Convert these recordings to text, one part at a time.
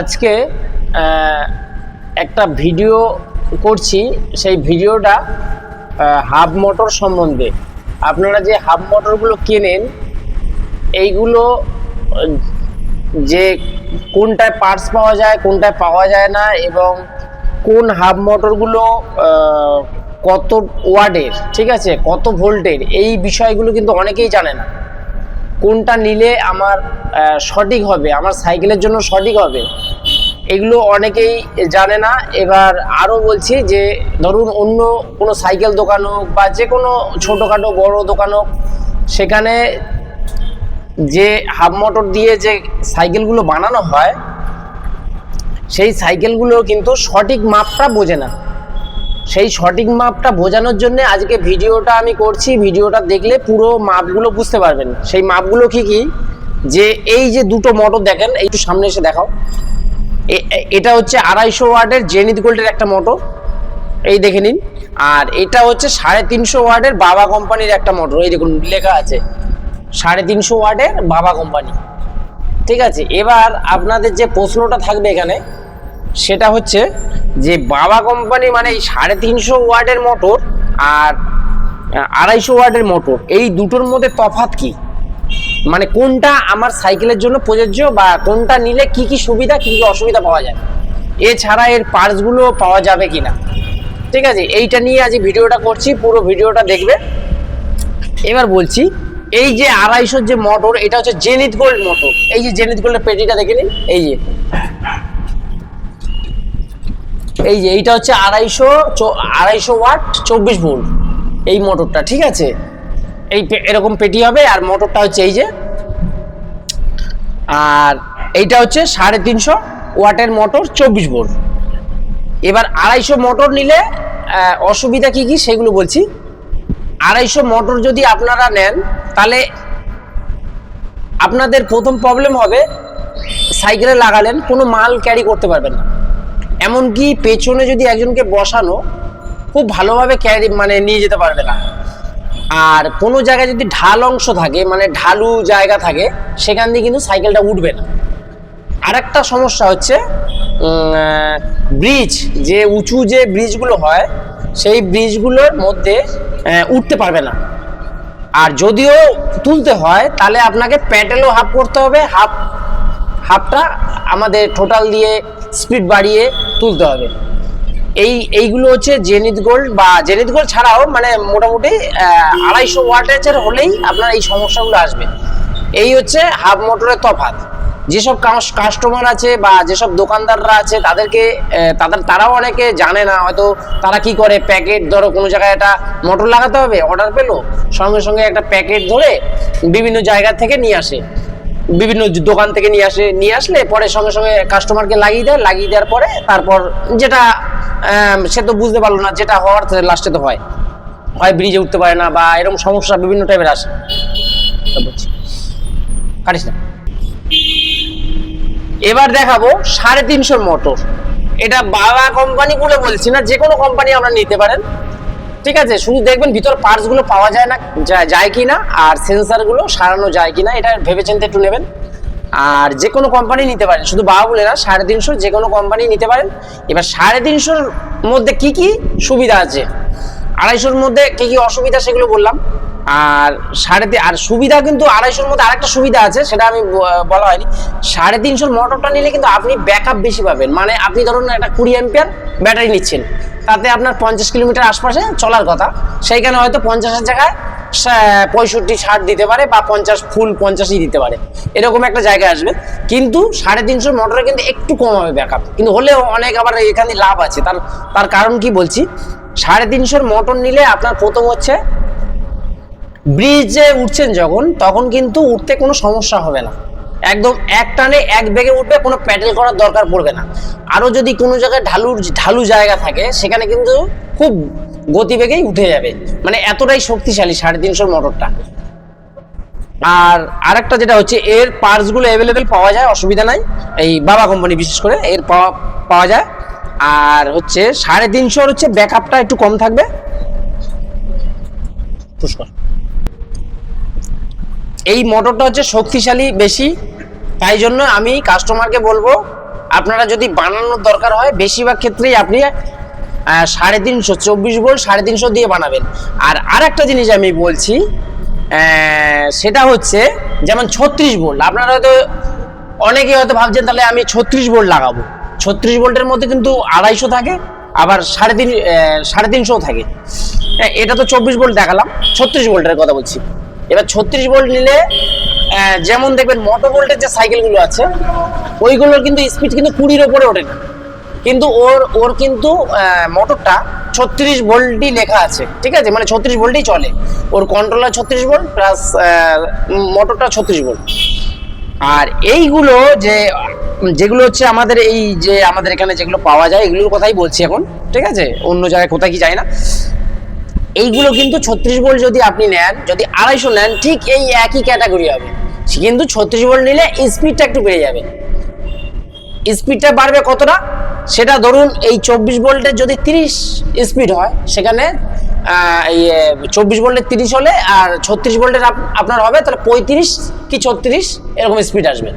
আজকে একটা ভিডিও করছি। সেই ভিডিওটা হাফ মোটর সম্বন্ধে। আপনারা যে হাফ মোটরগুলো কেনেন, এইগুলো, যে কোনটায় পার্টস পাওয়া যায়, কোনটায় পাওয়া যায় না, এবং কোন হাফ মোটরগুলো কত ওয়ার্ডের ঠিক আছে? কত ভোল্টের, এই বিষয়গুলো কিন্তু অনেকেই জানে না। কোনটা নিলে আমার সঠিক হবে, আমার সাইকেলের জন্য সঠিক হবে? এগুলো অনেকেই জানে না। এবার আরও বলছি যে, ধরুন অন্য কোনো সাইকেল দোকান হোক বা যে কোনো ছোটোখাটো বড় দোকান হোক, সেখানে যে হাফ মোটর দিয়ে যে সাইকেলগুলো বানানো হয়, সেই সাইকেলগুলো কিন্তু সঠিক মাপটা বোঝে না। সেই সঠিক মাপটা বোঝানোর জন্য আজকে ভিডিওটা আমি করছি। ভিডিওটা দেখলে পুরো মাপগুলো বুঝতে পারবেন। সেই মাপগুলো কি কি? যে এই যে দুটো মোটর দেখেন একটু সামনে এসে দেখাও। এটা হচ্ছে আড়াইশো ওয়ার্ডের জেনিত গোল্ডের একটা মোটর। এই দেখে নিন। আর এটা হচ্ছে সাড়ে তিনশো ওয়ার্ডের বাবা কোম্পানির একটা মোটর। এই দেখুন, লেখা আছে। সাড়ে তিনশো ওয়ার্ডের বাবা কোম্পানি। ঠিক আছে? এবার আপনাদের যে প্রশ্নটা থাকবে এখানে সেটা হচ্ছে যে বাবা কোম্পানি মানে এই সাড়ে তিনশো ওয়ার্ডের মোটর আর আড়াইশো ওয়ার্ডের মোটর এই দুটোর মধ্যে তফাৎ কি? মানে কোনটা আমার সাইকেলের জন্য প্রযোজ্য বা কোনটা নিলে কি কি সুবিধা, কি কি অসুবিধা পাওয়া যায়? এছাড়া এর পার্টসগুলো পাওয়া যাবে কি না ঠিক আছে, এইটা নিয়ে আজ ভিডিওটা করছি, পুরো ভিডিওটা দেখবে। এবার বলছি, এই যে আড়াইশোর যে মোটর এটা হচ্ছে জেনিত গোল্ড মোটর এই যে জেনিত গোল্ডের পেটিটা দেখে নিন। এই যে। এই যে এইটা হচ্ছে আড়াইশো আড়াইশো ওয়াট চব্বিশ ভোল্ট এই মোটরটা, ঠিক আছে? এই এরকম পেটি হবে, আর মোটরটা হচ্ছে এই যে, আর এইটা হচ্ছে সাড়ে তিনশো ওয়াটের মোটর চব্বিশ ভোল্ট। এবার আড়াইশো মোটর নিলে অসুবিধা কি কি সেগুলো বলছি। আড়াইশো মোটর যদি আপনারা নেন, তাহলে আপনাদের প্রথম প্রবলেম হবে, সাইকেলে লাগালেন, কোনো মাল ক্যারি করতে পারবেন না। এমনকি পেছনে যদি একজনকে বসানো, খুব ভালোভাবে ক্যারি মানে নিয়ে যেতে পারবে না। আর কোনো জায়গায় যদি ঢাল অংশ থাকে মানে ঢালু জায়গা থাকে, সেখান দিয়ে কিন্তু সাইকেলটা উঠবে না। আরেকটা সমস্যা হচ্ছে ব্রিজ যে উঁচু যে ব্রিজগুলো হয়, সেই ব্রিজগুলোর মধ্যে উঠতে পারবে না। আর যদিও তুলতে হয়, তাহলে আপনাকে প্যাডেলও হাফ করতে হবে। হাফ হাফটা আমাদের টোটাল দিয়ে স্পিড বাড়িয়ে তুলতে হবে। এই, এইগুলো হচ্ছে জেনিত গোল্ড বা জেনিত গোল্ড ছাড়াও মানে মোটামুটি আড়াইশো ওয়াটের হলেই আপনার এই সমস্যাগুলো আসবে। এই হচ্ছে হাফ মোটরের তফাৎ। যেসব কাস্টমার আছে বা যেসব দোকানদাররা আছে, তাদেরকে তাদের, তারাও অনেকে জানে না। হয়তো তারা কি করে? প্যাকেট ধরো কোনো জায়গায় একটা মোটর লাগাতে হবে অর্ডার পেল, সঙ্গে সঙ্গে একটা প্যাকেট ধরে বিভিন্ন জায়গা থেকে নিয়ে আসে। বিভিন্ন দোকান থেকে নিয়ে আসে, নিয়ে আসলে পরে সঙ্গে সঙ্গে কাস্টমারকে লাগিয়ে দেয়, লাগিয়ে দেওয়ার পরে তারপর যেটা সে তো বুঝতে পারল না যেটা হওয়ার লাস্টে তো হয়। হয় ব্রিজে উঠতে পারে না বা এরকম সমস্যা বিভিন্ন টাইপের আসে। এবার দেখাবো সাড়ে তিনশোর মোটর এটা বাবা কোম্পানি বলে বলছি না যে কোনো কোম্পানি আমরা নিতে পারেন। ঠিক আছে, শুধু দেখবেন ভিতর পার্টসগুলো পাওয়া যায় না, যায় কিনা, আর সেন্সারগুলো সারানো যায় কিনা, এটা ভেবেচিন্তে একটু নেবেন। আর যে কোনো কোম্পানি নিতে পারেন, শুধু বাবা বলে না, সাড়ে তিনশো যে কোনো কোম্পানি নিতে পারেন। এবার সাড়ে তিনশোর মধ্যে কি কি সুবিধা আছে? আড়াইশোর মধ্যে কি কি অসুবিধা সেগুলো বললাম। আর সাড়ে আর সুবিধা কিন্তু আড়াইশোর মধ্যে আরেকটা সুবিধা আছে, সেটা আমি বলা হয়নি। সাড়ে তিনশোর মোটরটা নিলে কিন্তু আপনি ব্যাকআপ বেশি পাবেন। মানে আপনি ধরুন একটা কুড়ি অ্যাম্পিয়ার ব্যাটারি নিচ্ছেন। তাতে আপনার পঞ্চাশ কিলোমিটার আশপাশে চলার কথা। সেইখানে হয়তো পঞ্চাশের জায়গায় পঁয়ষট্টি, ষাট দিতে পারে বা পঞ্চাশ, ফুল পঞ্চাশই দিতে পারে। এরকম একটা জায়গায় আসবে। কিন্তু সাড়ে তিনশো মোটরে কিন্তু একটু কম হবে ব্যাকআপ কিন্তু হলেও অনেক আবার এখানে লাভ আছে। তার তার কারণ কি বলছি? সাড়ে তিনশোর মোটর নিলে আপনার প্রথম হচ্ছে ব্রিজে উঠছেন যখন, তখন কিন্তু উঠতে কোনো সমস্যা হবে না। একদম এক টানে এক বেগে উঠবে, কোনো প্যাডেল করার দরকার পড়বে না। আরও যদি কোনো জায়গায় ঢালুর, ঢালু জায়গা থাকে, সেখানে কিন্তু খুব গতিবেগেই উঠে যাবে। মানে এতটাই শক্তিশালী সাড়ে তিনশোর মোটরটা। আর আরেকটা যেটা হচ্ছে, এর পার্টসগুলো অ্যাভেলেবেল পাওয়া যায়, অসুবিধা নাই। এই বাবা কোম্পানি বিশেষ করে এর পাওয়া পাওয়া যায়। আর হচ্ছে সাড়ে তিনশোর হচ্ছে ব্যাকআপটা একটু কম থাকবে। পুষ্কর। এই মোটরটা হচ্ছে শক্তিশালী, বেশি। তাই জন্য আমি কাস্টমারকে বলব আপনারা যদি বানানোর দরকার হয় বেশিরভাগ ক্ষেত্রেই আপনি সাড়ে তিনশো চব্বিশ ভোল্ট সাড়ে তিনশো দিয়ে বানাবেন। আর আর একটা জিনিস আমি বলছি সেটা হচ্ছে যেমন ছত্রিশ ভোল্ট আপনারা হয়তো অনেকেই হয়তো ভাবছেন তাহলে আমি ছত্রিশ ভোল্ট লাগাবো। ছত্রিশ ভোল্টের মধ্যে কিন্তু আড়াইশো থাকে আবার সাড়ে তিন সাড়ে তিনশোও থাকে। হ্যাঁ, এটা তো চব্বিশ ভোল্ট দেখালাম ছত্রিশ ভোল্টের কথা বলছি। এবার ছত্রিশ ভোল্ট নিলে যেমন দেখবেন মোটো ভোল্টের যে সাইকেলগুলো আছে, ওইগুলোর কিন্তু স্পিড কিন্তু কুড়ির ওপরে ওঠে না। কিন্তু ওর ওর কিন্তু মোটরটা ছত্রিশ ভোল্টই লেখা আছে, ঠিক আছে? মানে ছত্রিশ ভোল্টই চলে। ওর কন্ট্রোলার ছত্রিশ ভোল্ট প্লাস মোটরটা ছত্রিশ ভোল্ট। আর এইগুলো যে, যেগুলো হচ্ছে আমাদের এই যে, আমাদের এখানে যেগুলো পাওয়া যায়, এগুলোর কথাই বলছি এখন, ঠিক আছে? অন্য জায়গায় কোথায় কি যায় না। এইগুলো কিন্তু ছত্রিশ ভোল্ট যদি আপনি নেন, যদি আড়াইশো নেন, ঠিক এই একই ক্যাটাগরি হবে। কিন্তু ছত্রিশ ভোল্ট নিলে স্পিডটা একটু বেড়ে যাবে। স্পিডটা বাড়বে কতটা? সেটা ধরুন এই চব্বিশ ভোল্টের যদি তিরিশ স্পিড হয়, সেখানে এই চব্বিশ ভোল্টের তিরিশ হলে আর ছত্রিশ ভোল্টের আপনার হবে, তাহলে পঁয়ত্রিশ কি ছত্রিশ? এরকম স্পিড আসবে।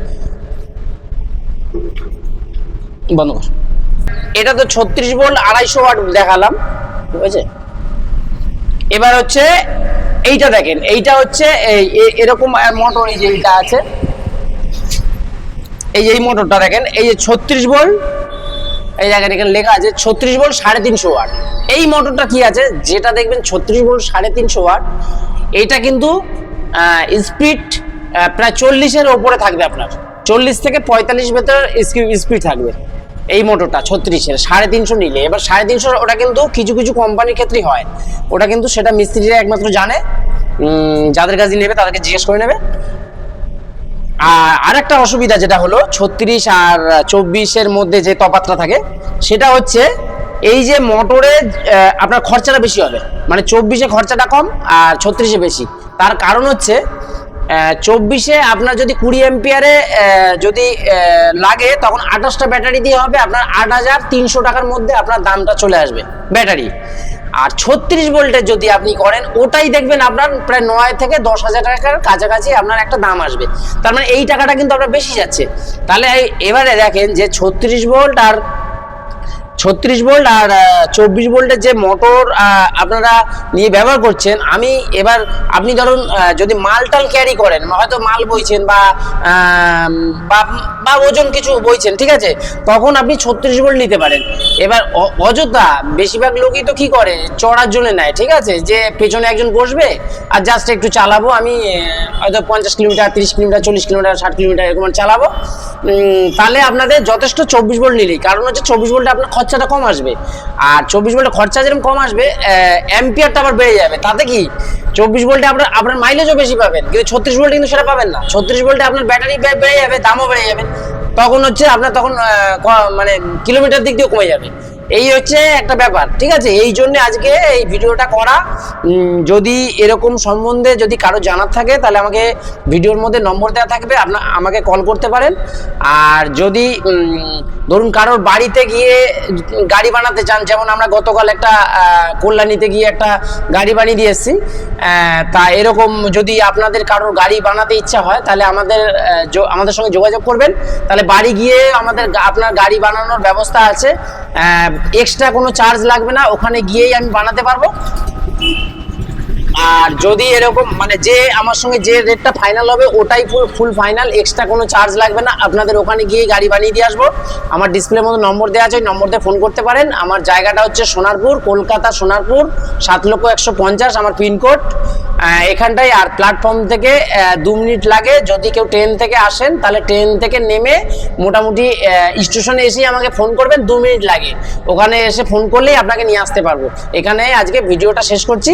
বন্ধ এটা তো ছত্রিশ ভোল্ট আড়াইশো ওয়াট দেখালাম, ঠিক আছে? এবার হচ্ছে এইটা দেখেন, এইটা হচ্ছে এরকম মোটর এই যে এইটা আছে। এই যে এই মোটরটা দেখেন, এই যে ছত্রিশ ভোল্ট এই জায়গায় এখানে লেখা আছে ছত্রিশ ভোল্ট সাড়ে তিনশো ওয়াট এই মোটরটা কি আছে? যেটা দেখবেন ছত্রিশ ভোল্ট সাড়ে তিনশো ওয়াট এইটা কিন্তু স্পিড প্রায় চল্লিশের ওপরে থাকবে আপনার। চল্লিশ থেকে পঁয়তাল্লিশ ভেতর স্পিড থাকবে। এই মোটরটা ছত্রিশের, সাড়ে তিনশো নিলে। এবার সাড়ে তিনশো ওটা কিন্তু কিছু কিছু কোম্পানির ক্ষেত্রেই হয়। ওটা কিন্তু সেটা মিস্ত্রিরা একমাত্র জানে। যাদের কাছে নেবে তাদেরকে জিজ্ঞেস করে নেবে। আর আরেকটা অসুবিধা যেটা হলো, ছত্রিশ আর চব্বিশের মধ্যে যে তফাতটা থাকে, সেটা হচ্ছে এই যে মোটরে আপনার খরচাটা বেশি হবে। মানে চব্বিশে খরচাটা কম আর ছত্রিশে বেশি। তার কারণ হচ্ছে চব্বিশে আপনার যদি কুড়ি এম্পিয়ারে যদি লাগে, তখন আঠাশটা ব্যাটারি দিয়ে হবে, আপনার আট হাজার তিনশো টাকার মধ্যে আপনার দামটা চলে আসবে ব্যাটারি আর ছত্রিশ ভোল্টের যদি আপনি করেন, ওটাই দেখবেন আপনার প্রায় নয় থেকে দশ হাজার টাকার কাছাকাছি আপনার একটা দাম আসবে। তার মানে এই টাকাটা কিন্তু আপনার বেশি যাচ্ছে। তাহলে এবারে দেখেন যে ছত্রিশ ভোল্ট আর ছত্রিশ ভোল্ট আর চব্বিশ ভোল্টের যে মোটর আপনারা নিয়ে ব্যবহার করছেন, আমি এবার, আপনি ধরুন যদি মাল টাল ক্যারি করেন, হয়তো মাল বইছেন বা বা- ওজন কিছু বইছেন, ঠিক আছে? তখন আপনি ছত্রিশ ভোল্ট নিতে পারেন। এবার অ- অযথা, বেশিরভাগ লোকই তো কি করে, চড়ার জন্য নেয়, ঠিক আছে? যে পেছনে একজন বসবে, আর জাস্ট একটু চালাবো, আমি হয়তো পঞ্চাশ কিলোমিটার, তিরিশ কিলোমিটার, চল্লিশ কিলোমিটার, ষাট কিলোমিটার এরকম চালাবো। তাহলে আপনাদের যথেষ্ট চব্বিশ ভোল্ট নিলেই, কারণ হচ্ছে চব্বিশ ভোল্টে আপনার খরচাটা কম আসবে। আর চব্বিশ ভোল্টে খরচা যেরকম কম আসবে অ্যাম্পিয়ারটা আবার বেড়ে যাবে। তাতে কি? চব্বিশ ভোল্টে আপনার আপনার মাইলেজও বেশি পাবেন। কিন্তু ছত্রিশ ভোল্টে কিন্তু সেটা পাবেন না। ছত্রিশ ভোল্টে আপনার ব্যাটারি বেড়ে যাবে, দামও বেড়ে যাবে। তখন হচ্ছে আপনার তখন মানে কিলোমিটার দিক দিয়ে কমে যাবে। এই হচ্ছে একটা ব্যাপার, ঠিক আছে? এই জন্য আজকে এই ভিডিওটা করা। যদি এরকম সম্বন্ধে যদি কারও জানার থাকে, তাহলে আমাকে ভিডিওর মধ্যে নম্বর দেওয়া থাকবে আপনার আমাকে কল করতে পারেন। আর যদি ধরুন কারোর বাড়িতে গিয়ে গাড়ি বানাতে চান, যেমন আমরা গতকাল একটা কল্যাণীতে গিয়ে একটা গাড়ি বানিয়ে দিয়ে এসেছি তা এরকম যদি আপনাদের কারোর গাড়ি বানাতে ইচ্ছা হয়, তাহলে আমাদের আমাদের সঙ্গে যোগাযোগ করবেন। তাহলে বাড়ি গিয়ে আমাদের আপনার গাড়ি বানানোর ব্যবস্থা আছে এক্সট্রা কোনো চার্জ লাগবে না ওখানে গিয়েই আমি বানাতে পারব। আর যদি এরকম মানে যে আমার সঙ্গে যে রেটটা ফাইনাল হবে, ওটাই ফুল ফাইনাল এক্সট্রা কোনো চার্জ লাগবে না। আপনাদের ওখানে গিয়ে গাড়ি বানিয়ে দিয়ে আসব। আমার ডিসপ্লের মতো নম্বর দেওয়া আছে, ওই দিয়ে ফোন করতে পারেন। আমার জায়গাটা হচ্ছে সোনারপুর, কলকাতা, সোনারপুর, সাত লক্ষ একশো পঞ্চাশ, আমার পিনকোড এখানটায় আর প্ল্যাটফর্ম থেকে দু মিনিট লাগে। যদি কেউ ট্রেন থেকে আসেন, তাহলে ট্রেন থেকে নেমে মোটামুটি স্টেশনে এসেই আমাকে ফোন করবেন, দু মিনিট লাগে। ওখানে এসে ফোন করলেই আপনাকে নিয়ে আসতে পারব। এখানে আজকে ভিডিওটা শেষ করছি।